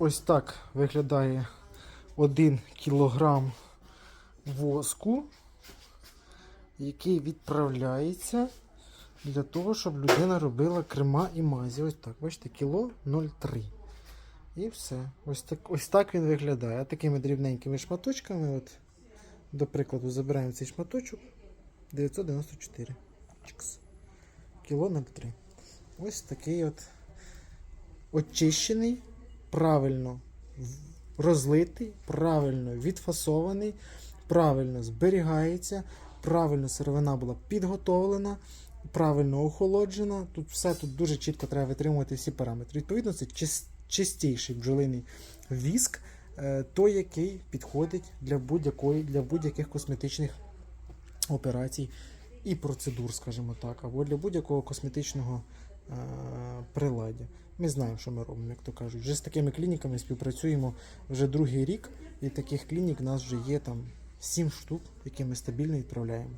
Ось так виглядає 1 кілограм воску, який відправляється для того, щоб людина робила крема і мазі. Ось так, бачите, кіло 0,3. І все. Ось так, ось так він виглядає. Такими дрібненькими шматочками. От, до прикладу, забираємо цей шматочок 994. Чикс. Кіло 0,3. Ось такий от очищений, правильно розлитий, правильно відфасований, правильно зберігається, правильно сировина була підготовлена, правильно охолоджена. Тут все тут дуже чітко треба витримувати всі параметри. Відповідно, це чистіший бджолиний віск, е, той, який підходить для будь-якої, для будь-яких косметичних операцій і процедур, скажімо так, або для будь-якого косметичного приладдя. Ми знаємо, що ми робимо, як то кажуть. Вже з такими клініками співпрацюємо вже другий рік, і таких клінік у нас вже є там 7 штук, які ми стабільно відправляємо.